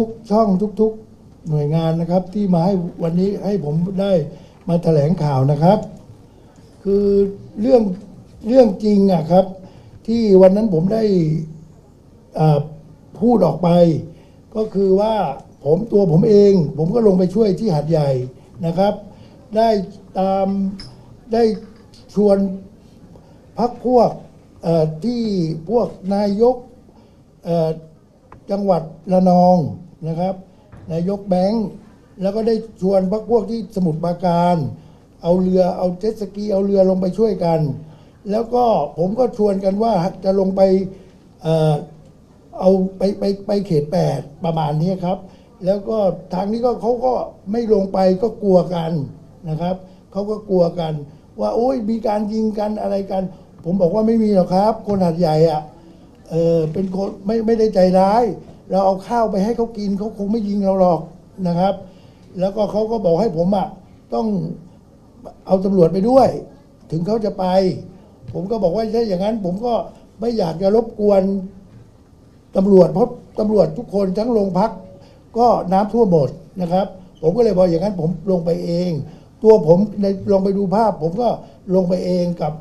ทุกช่องทุกๆหน่วยงานนะครับ ที่มาให้วันนี้ให้ผมได้มาแถลงข่าวนะครับ คือเรื่องเรื่องจริงอะครับ ที่วันนั้นผมได้อ่าพูดออกไป ก็คือว่าผมตัวผมเอง ผมก็ลงไปช่วยที่หัดใหญ่นะครับ ได้ตามได้ชวนพักพวกเอ่อที่พวกนายกเอ่อจังหวัดระนอง นะครับนายกแบงค์แล้วก็ได้ชวนพวกพวกที่สมุทรปราการ เอาเรือเอาเจ็ตสกีเอาเรือลงไปช่วยกัน แล้วก็ผมก็ชวนกันว่าจะลงไปเอ่อเอาไปไปไปเขตแปดประมาณนี้ครับ แล้วก็ทางนี้ก็เขาก็ไม่ลงไปก็กลัวกันนะครับเขาก็กลัวกัน ว่าโอ้ยมีการยิงกันอะไรกัน ผมบอกว่าไม่มีหรอกครับ คนหัดใหญ่อะเออเป็นคนไม่ไม่ได้ใจร้าย เราเอาข้าวไปให้เขากินเขาคงไม่ยิงเราหรอกนะครับ แล้วก็เขาก็บอกให้ผมอะต้องเอาตำรวจไปด้วย ถึงเขาจะไป ผมก็บอกว่าถ้าอย่างนั้น ผมก็ไม่อยากจะรบกวนตำรวจเพราะตำรวจทุกคนทั้งโรงพัก ก็น้ำท่วมหมดนะครับ ผมก็เลยบอกอย่างนั้นผมลงไปเอง ตัวผมในลงไปดูภาพ ผมก็ลงไปเองกับ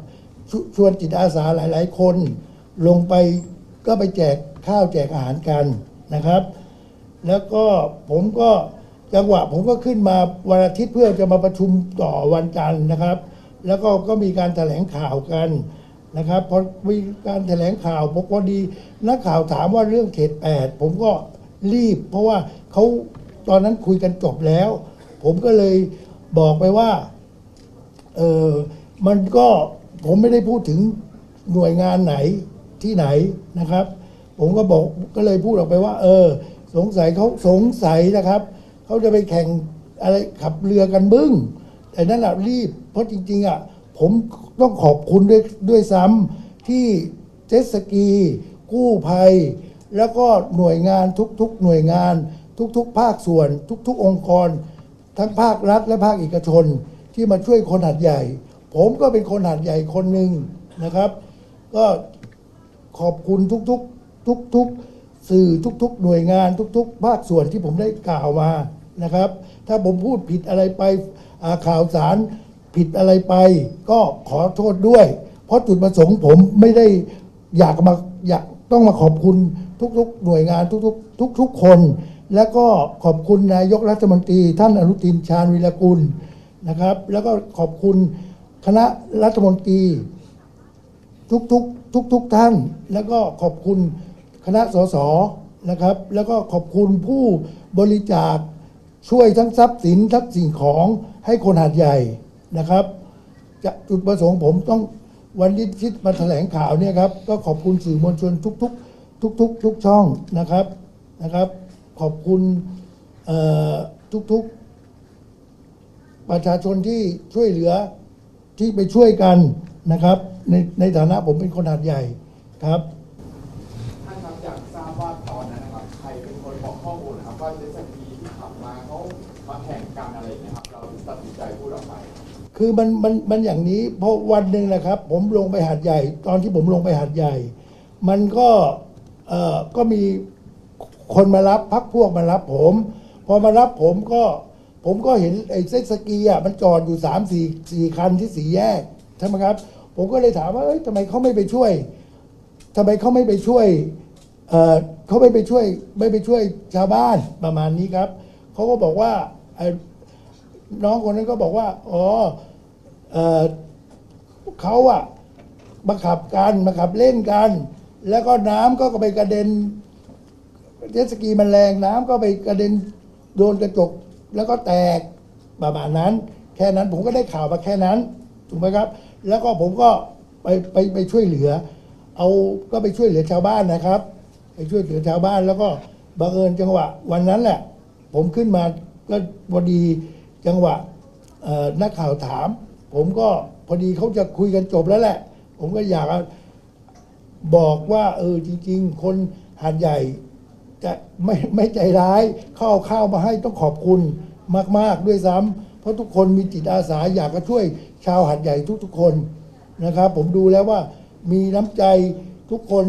ชชวนจิตอาสาหลาย ๆ คน ลงไปก็ไปแจกข้าวแจกอาหารกัน นะครับ แล้วก็ผมก็จังหวะผมก็ขึ้นมาวันอาทิตย์เพื่อจะมาประชุมต่อวันจันทร์นะครับ แล้วก็ก็มีการแถลงข่าวกันนะครับพอมีการแถลงข่าวพอดีนักข่าวถามว่าเรื่องเขตแปดผมก็รีบ เพราะว่าเขาตอนนั้นคุยกันจบแล้ว ผมก็เลยบอกไปว่าเออมันก็ผมไม่ได้พูดถึงหน่วยงานไหนที่ไหนนะครับ ผมก็บอกก็เลยพูดออกไปว่า เออ สงสัยเขาสงสัยนะครับเขาจะไปแข่งอะไรขับเรือกันบึ้งแต่นั่นแหละรีบ เพราะจริง ๆ อะ ผมต้องขอบคุณด้วยด้วยซ้ำที่เจ็ตสกี กู้ภัย แล้วก็หน่วยงานทุกๆ หน่วยงาน ทุกๆ ภาคส่วน ทุก ๆ องค์กร ทั้งภาครัฐและภาคเอกชนที่มาช่วยคนหัดใหญ่ ผมก็เป็นคนหัดใหญ่คนหนึ่งนะครับ ก็ขอบคุณทุกๆ ทุกๆสื่อทุก ๆ หน่วยงานทุก ๆ ภาคส่วนที่ผมได้กล่าวมานะครับ ถ้าผมพูดผิดอะไรไปข่าวสารผิดอะไรไป ก็ขอโทษด้วย เพราะจุดประสงค์ผมไม่ได้อยากมาอยากต้องมาขอบคุณทุกๆ หน่วยงานทุกๆ ทุก ๆ คน และก็ขอบคุณนายกรัฐมนตรี ท่านอนุทินชาญวิรกุลนะครับ แล้วก็ขอบคุณคณะรัฐมนตรี ทุกทุกทุกทุก ๆ ท่าน แล้วก็ขอบคุณ คณะสสนะครับ แล้วก็ขอบคุณผู้บริจาคช่วยทั้งทรัพย์สินทั้งสิ่งของให้คนหาดใหญ่นะครับจะจุดประสงค์ผมต้องวันนี้ที่มาแถลงข่าวเนี่ยครับ ก็ขอบคุณสื่อมวลชนทุกๆทุกๆทุกช่องนะครับนะครับ ขอบคุณเอ่อทุกประชาชนที่ช่วยเหลือที่ไปช่วยกันนะครับ ในในฐานะผมเป็นคนหาดใหญ่ครับ ว่าเจสกีที่ขับมาเขามาแข่งกันอะไรอย่างเงี้ยครับ เราถึงตัดสินใจพูดออกไปคือมันมันมันอย่างนี้เพราะวันหนึ่งนะครับ ผมลงไปหาดใหญ่ ตอนที่ผมลงไปหาดใหญ่ มันก็เอ่อก็มีคนมารับพักพวกมารับผม พอมารับผมก็ผมก็เห็นไอ้เซ็ตสกีอะมันจอดอยู่สามสี่สี่คันที่สี่แยกใช่ไหมครับ ผมก็เลยถามว่าเอ้ยทำไมเขาไม่ไปช่วยทำไมเขาไม่ไปช่วย เขาไม่ไปช่วยไม่ไปช่วยชาวบ้านประมาณนี้ครับเขาก็บอกว่าน้องคนนั้นก็บอกว่าอ๋อเออเขาอะมาขับกันมาขับเล่นกัน แล้วก็น้ำก็ไปกระเด็นเจ็ตสกีมันแรงน้ำก็ไปกระเด็นโดนกระจกแล้วก็แตกประมาณนั้น แค่นั้นผมก็ได้ข่าวมาแค่นั้นถูกไหมครับ แล้วก็ผมก็ไปไปไปช่วยเหลือ เอาก็ไปช่วยเหลือชาวบ้านนะครับ ไปช่วยเหลือชาวบ้าน แล้วก็บังเอิญจังหวะ วันนั้นแหละ ผมขึ้นมาก็พอดีจังหวะนักข่าวถาม ผมก็พอดีเขาจะคุยกันจบแล้วแหละ ผมก็อยากบอกว่าเออจริง ๆ คนหาดใหญ่จะไม่ไม่ใจร้ายเข้าเข้าวมาให้ต้องขอบคุณมาก ๆ ด้วยซ้ำเพราะทุกคนมีจิตอาสาอยากจะช่วยชาวหัดใหญ่ทุก ๆ คนนะครับ ผมดูแล้วว่ามีน้ำใจทุกคน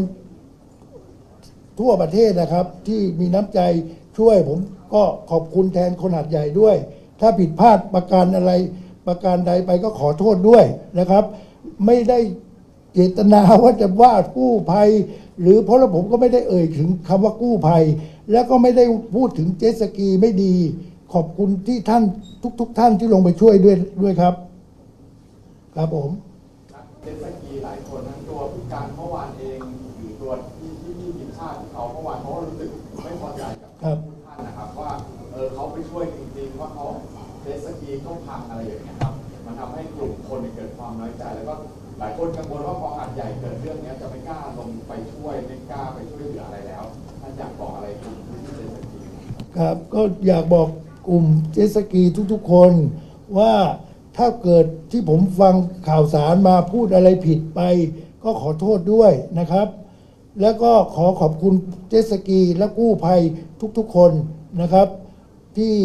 ทั่วประเทศนะครับ ที่มีน้ำใจช่วยผมก็ขอบคุณแทนคนหาดใหญ่ด้วย ถ้าผิดพลาดประการอะไรประการใดไปก็ขอโทษด้วยนะครับ ไม่ได้เจตนาว่าจะว่ากู้ภัย หรือเพราะผมก็ไม่ได้เอ่ยถึงคำว่ากู้ภัย แล้วก็ไม่ได้พูดถึงเจสกีไม่ดี ขอบคุณที่ท่านทุก ๆ ท่านที่ลงไปช่วยด้วยด้วยครับ ครับผมเจสกี ครับท่านนะครับว่าเออเขาไปช่วยจริงๆว่าเขาเจ็ตสกีเขาพังอะไรอย่างเงี้ยครับมันทำให้กลุ่มคนเนี่ยเกิดความน้อยใจแล้วก็หลายคนกังวลว่าพอหาดใหญ่เกิดเรื่องเนี้ยจะไม่กล้าลงไปช่วยไม่กล้าไปช่วยเหลืออะไรแล้วท่านอยากบอกอะไรกลุ่มที่เจ็ตสกีครับก็อยากบอกกลุ่มเจตสกีทุกๆ คนว่าถ้าเกิดที่ผมฟังข่าวสารมาพูดอะไรผิดไป ก็ขอโทษด้วยนะครับ แล้วก็ขอขอบคุณเจสกีและกู้ภัยทุกๆคนนะครับที่